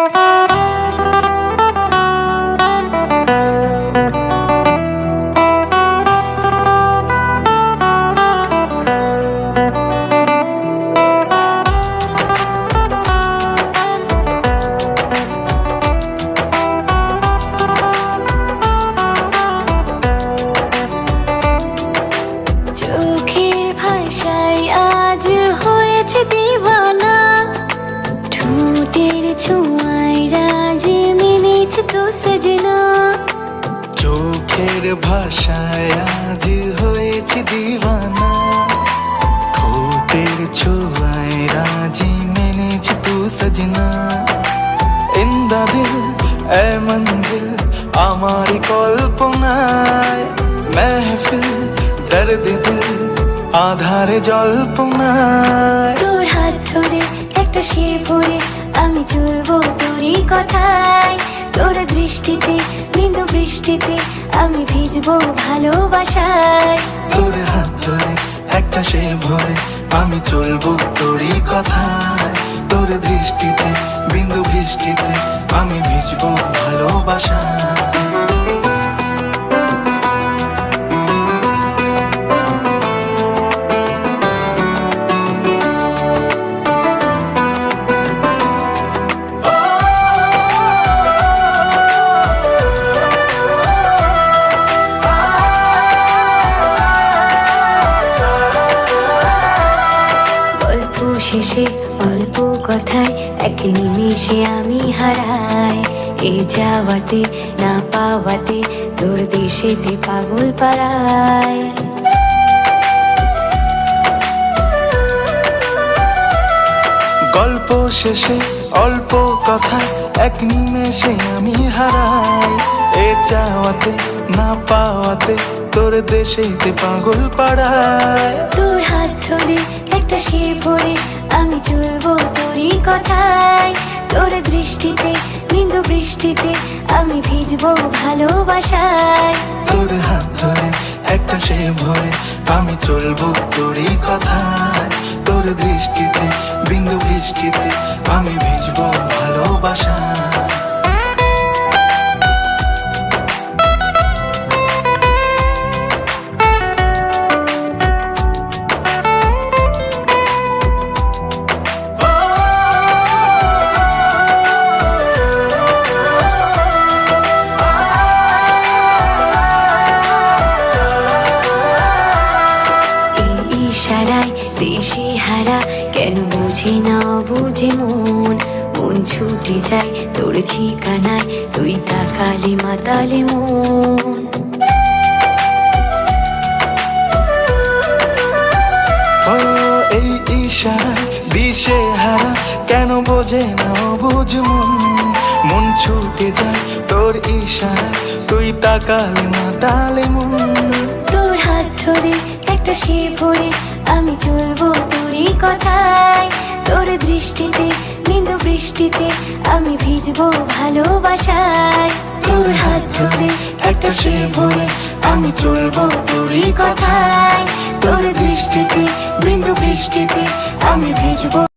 চোখের সজনা চোখের ভাষায় আজ হয়েছে দিওয়ানা। ঠোঁটের ছোঁয়ায় রাজি মেনেছি তু সজনা। ইন্দা দিল এ মঞ্জিল আমারি কল্পনায়। মেহফিল দর্দ দিল আধারে জল্পনায়। তোর হাত ধরে একটা সে ভরে আমি চলবো তোরই কথায়। তোর দৃষ্টিতে, বিন্দু বৃষ্টিতে আমি ভিজবো ভালোবাসায়। তোর হাত ধরে, একটা সে ভরে, আমি চলবো তোরই কথায়। তোর দৃষ্টিতে, বিন্দু বৃষ্টিতে আমি ভিজবো ভালোবাসা শেষে অল্প কথায় এক নিমেষে আমি হারাই। এ যাওয়াতে না পাওয়াতে তোর দেশেতে পাগল পাড়ায়। গল্প শেষে অল্প কথা এক নিমেষে আমি হারাই। এ চাওয়াতে না পাওয়াতে তোর দেশেতে পাগল পাড়ায়। তোর হাত ধরে একটা সে ভরে আমি চলবো তোরই কথায়। তোর দৃষ্টিতে, বিন্দু বৃষ্টিতে আমি ভিজবো ভালোবাসায়। তোর হাত ধরে, একটা সে ভরে আমি চলবো তোরই কথায়। তোর দৃষ্টিতে, বিন্দু বৃষ্টিতে আমি ইশারায় দেশে হারা কেন বুঝে না বুঝে মন? মন ছুটে যায় তোর ঠিকানায় তুই তাকালে মাতালে মন। ও এই ইশারায় দিশে হারা কেন বোঝে না বুঝ মন? মন ছুটে যায় তোর ইশারায় তুই তাকালে মাতালে মন। তোর হাত ধরে একটা সে ভরে আমি চলবো তোরই কথায়। তোর দৃষ্টিতে, বিন্দু বৃষ্টিতে আমি ভিজবো ভালোবাসায়। তোর হাত ধরে, একটা সে ভরে আমি চলবো তোরই কথায়। তোর দৃষ্টিতে, বিন্দু বৃষ্টিতে আমি ভিজবো